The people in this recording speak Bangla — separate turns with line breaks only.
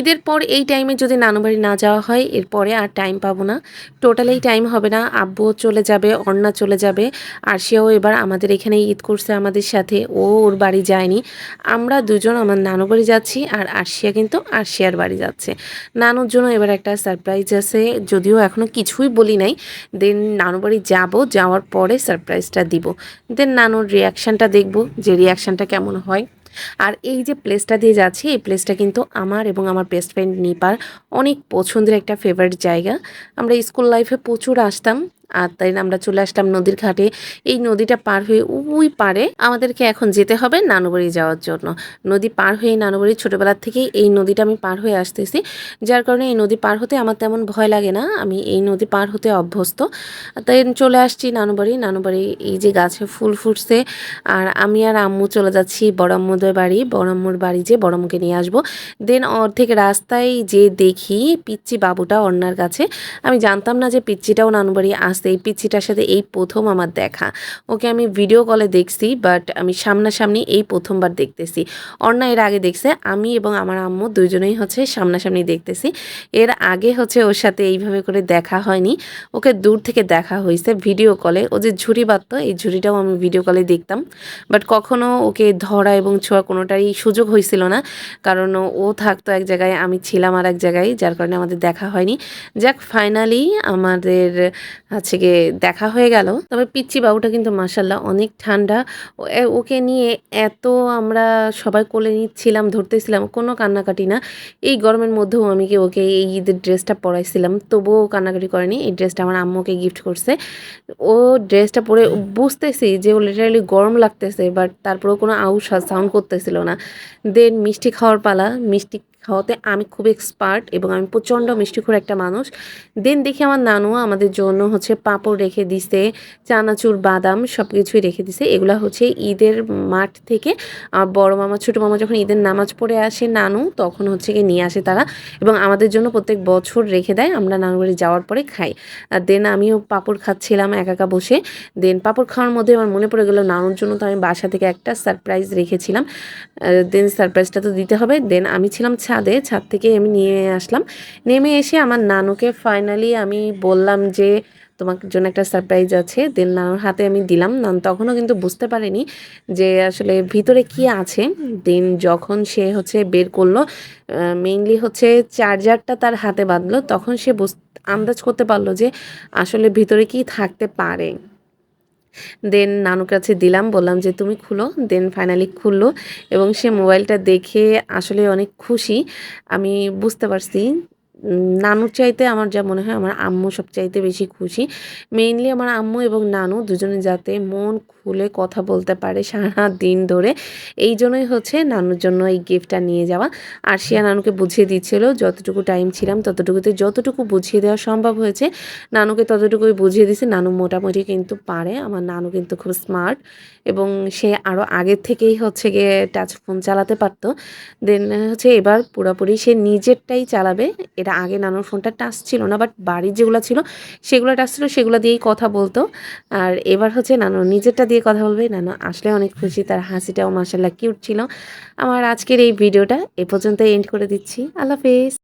ঈদের পর এই টাইমে যদি নানু বাড়ি না যাওয়া হয়, এরপরে আর টাইম পাবো না। টোটালি টাইম হবে না। আব্বুও চলে যাবে, অন্না চলে যাবে। আরশিয়াও এবার আমাদের এখানে ঈদ করছে আমাদের সাথে। ও ওর বাড়ি যায়নি। আমরা দুজন আমার নানু বাড়ি যাচ্ছি আর আরশিয়া কিন্তু আরশিয়ার বাড়ি যাচ্ছে। নানুর জন্য এবার একটা সারপ্রাইজ আছে। যদিও এখনও কিছুই বলি নাই। দেন নানু বাড়ি যাব, যাওয়ার পরে সারপ্রাইজটা দিব। দেন নানুর রিয়াকশানটা দেখব যে রিয়াকশানটা কেমন হয়। আর এই যে প্লেসটা দিয়ে যাচ্ছি, এই প্লেসটা কিন্তু আমার এবং আমার বেস্ট ফ্রেন্ড নিপার অনেক পছন্দের একটা ফেভারিট জায়গা। আমরা স্কুল লাইফে প্রচুর আসতাম। আর তাই আমরা চলে আসলাম নদীর ঘাটে। এই নদীটা পার হয়ে ওই পারে আমাদেরকে এখন যেতে হবে নানুবাড়ি যাওয়ার জন্য। নদী পার হয়ে নানুবাড়ি ছোটোবেলার থেকেই এই নদীটা আমি পার হয়ে আসতেছি। যার কারণে এই নদী পার হতে আমার তেমন ভয় লাগে না। আমি এই নদী পার হতে অভ্যস্ত। তাই চলে আসছি নানুবাড়ি। নানুবাড়ি এই যে গাছে ফুল ফুটছে। আর আমি আর আম্মু চলে যাচ্ছি বড়াম্মুদের বাড়ি। বড়াম্মুর বাড়ি যে বড়াম্মুকে নিয়ে আসব। দেন অর্ধেক রাস্তায় যে দেখি পিচ্চি বাবুটা অন্যার কাছে। আমি জানতাম না যে পিচ্চিটাও নানুবাড়ি আসতে, এই পিচ্চিটার সাথে এই প্রথম আমার দেখা। ওকে আমি ভিডিও কলে দেখছি বাট আমি সামনাসামনি এই প্রথমবার দেখতেছি। অন্যা এর আগে দেখছে, আমি এবং আমার আম্মু দুজনেই হচ্ছে সামনাসামনি দেখতেছি। এর আগে হচ্ছে ওর সাথে এইভাবে করে দেখা হয়নি। ওকে দূর থেকে দেখা হয়েছে ভিডিও কলে ও যে ঝুড়ি বাঁধত এই ঝুড়িটাও আমি ভিডিও কলে দেখতাম। বাট কখনো ওকে ধরা এবং ছোঁয়া কোনোটারই সুযোগ হয়েছিল না। কারণ ও থাকতো এক জায়গায়, আমি ছিলাম আর এক জায়গায়, যার কারণে আমাদের দেখা হয়নি। যাক ফাইনালি আমাদের হচ্ছে গিয়ে দেখা হয়ে গেল। তবে পিচ্চি বাবুটা কিন্তু মাসাল্লাহ অনেক ঠান্ডা। ওকে নিয়ে এত আমরা সবাই কোলে নিচ্ছিলাম, ধরতেছিলাম, কোনো কান্নাকাটি না। এই গরমের মধ্যেও আমি কি ওকে এই ঈদের ড্রেসটা পরাইছিলাম? তবুও কান্নাকাটি করেনি। এই ড্রেসটা আমার আম্মুকে গিফট করছে। ও ড্রেসটা পরে বুঝতেছি যে ও লিটারালি গরম লাগতেছে বাট তারপরেও কোনো আউশ সাউন্ড করতেছিল না। দেন মিষ্টি খাওয়ার পালা, মিষ্টি খাওয়াতে আমি খুব এক্সপার্ট এবং আমি প্রচণ্ড মিষ্টিখোর একটা মানুষ। দেন দেখি আমার নানু আমাদের জন্য হচ্ছে পাঁপড় রেখে দিছে, চানাচুর, বাদাম সব কিছুই রেখে দিছে। এগুলা হচ্ছে ঈদের মাঠ থেকে আমার বড় মামা, ছোটো মামা যখন ঈদের নামাজ পড়ে আসে নানু, তখন হচ্ছে গিয়ে নিয়ে আসে তারা এবং আমাদের জন্য প্রত্যেক বছর রেখে দেয়, আমরা নানু বাড়ি যাওয়ার পরে খাই। আর দেন আমিও পাঁপড় খাচ্ছিলাম একা একা বসে। দেন পাঁপড় খাওয়ার মধ্যে আমার মনে পড়ে গেলো নানুর জন্য তো আমি বাসা থেকে একটা সারপ্রাইজ রেখেছিলাম। দেন সারপ্রাইজটা তো দিতে হবে। দেন আমি ছিলাম ছাদে, ছাদ থেকে আমি নিয়ে আসলাম। নেমে এসে আমার নানুকে ফাইনালি আমি বললাম যে, তোমার জন্য একটা সারপ্রাইজ আছে। দেন নানুর হাতে আমি দিলাম। নানু তখনও কিন্তু বুঝতে পারেনি যে, আসলে ভিতরে কি আছে। দেন যখন সে হচ্ছে বের করল মেইনলি হচ্ছে চার্জারটা তার হাতে বাঁধলো, তখন সে বুঝ, আন্দাজ করতে পারল যে, আসলে ভিতরে কি থাকতে পারে। দেন নানুর কাছে দিলাম, বললাম যে, তুমি খুলো। দেন ফাইনালি খুললো এবং সে মোবাইলটা দেখে আসলে অনেক খুশি। আমি বুঝতে পারছি নানুর চাইতে আমার যা মনে হয় আমার আম্মু সব চাইতে বেশি খুশি। মেইনলি আমার আম্মু এবং নানু দুজনে যাতে মন খুলে কথা বলতে পারে সারা দিন ধরে। এই জন্যই হচ্ছে নানুর জন্য এই গিফটটা নিয়ে যাওয়া। আর শিয়া নানুকে বুঝিয়ে দিচ্ছিল, যতটুকু টাইম ছিলাম ততটুকুতে যতটুকু বুঝিয়ে দেওয়া সম্ভব হয়েছে, নানুকে ততটুকুই বুঝিয়ে দিছে। নানু মোটামুটি কিন্তু পারে, আমার নানু কিন্তু খুব স্মার্ট এবং সে আরও আগের থেকেই হচ্ছে গিয়ে টাচ ফোন চালাতে পারতো। দেন হচ্ছে এবার পুরোপুরি সে নিজেরটাই চালাবে এটা আগে নানুর ফোনটা টাচ ছিল না বাট বাড়ির যেগুলো ছিল, সেগুলো টাচ ছিল, সেগুলো দিয়েই কথা বলতো। আর এবার হচ্ছে নানু নিজেরটা দিয়ে কথা বলবে, নানু আসলে অনেক খুশি, তার হাসিটাও মাসাল্লাহ কিউট ছিল। আমার আজকের এই ভিডিওটা এ পর্যন্ত এন্ড করে দিচ্ছি। আল্লাহ হাফেজ।